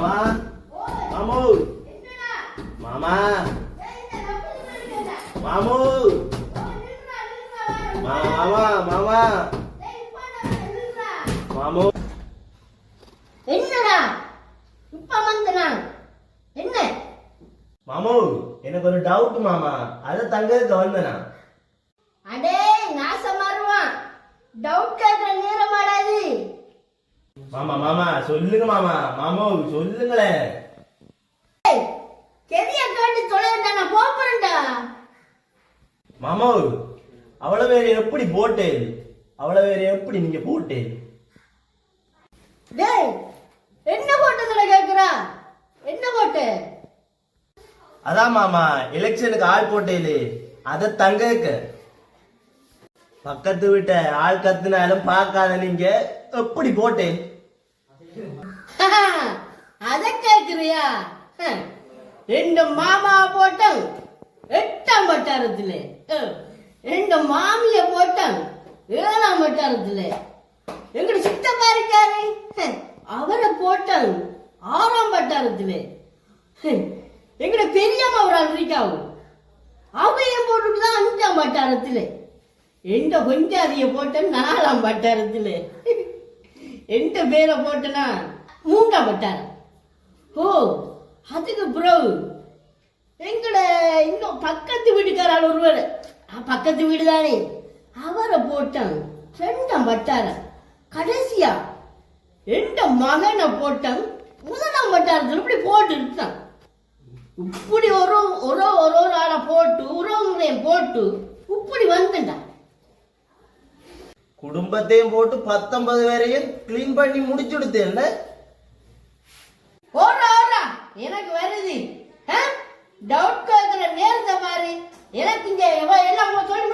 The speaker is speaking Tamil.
மாமா. மாமு. மாமா. மாமு. மாமா மாமா. மாமு. என்னடா? இப்ப என்ன? மாமு எனக்கு ஒரு டவுட் மாமா. அத தங்க கவர்ந்தனா அடே மாமா மாமா சொல்லுங்க மாமா. மாமு சொல்லுங்களேன் கெதிய கேட்டு தொலை நான் போறேன்டா. மாமு அவளை வேற எப்படி போட்டேன்? அவளை வேற எப்படி நீங்க போட்டேன்? டேய் என்ன போட்டதுல கேக்குறா? என்ன போட்டு? அதான் மாமா எலெக்ஷனுக்கு ஆள் போட்டேலே அதை தங்கக்க பக்கத்து வீட்டை ஆள் கத்துனாலும் பார்க்காத நீங்க. எப்படி போட்டேன் அத கேக்குறியா? ஹம். ரெண்டு மாமா போட்டோம் எட்டாம் வட்டாரத்துல. அஹ். ரெண்டு மாமிய போட்டோம் ஏழாம் வட்டாரத்துல. எங்கட சித்தப்பா இருக்காரு? அவரை போட்டோம் ஆறாம் வட்டாரத்துல. ஹம். எங்கட பெரியம்மா ஒரு ஆள் அவையும் போட்டுட்டு தான் அஞ்சாம் வட்டாரத்துல? எந்த கொஞ்சாதிய போட்டேன் நாலாம் வட்டாரத்துல. எந்த பேரை போட்டனா மூன்றாம் பட்டார். ஓ அதுக்கு பிறகு எங்கட இன்னும் பக்கத்து வீட்டுக்காரால் ஒருவர். பக்கத்து வீடு தானே அவரை போட்டான் ரெண்டாம் பட்டார. கடைசியா எந்த மகனை போட்டான் முதலாம் பட்டாரத்தில் இப்படி போட்டு இருக்கான். இப்படி ஒரு ஒரு ஒரு ஒரு ஆளை போட்டு உறவுங்களையும் போட்டு இப்படி வந்துட்டான். குடும்பத்தையும் போட்டு பத்தொன்பது வரையும் கிளீன் பண்ணி முடிச்சுடுத்தேன்ல. ஓடுறா ஓடுறா. எனக்கு வருது. டவுட் கேட்கிற நேர்ந்த மாதிரி எனக்கு இங்க எல்லாம் சொல்லி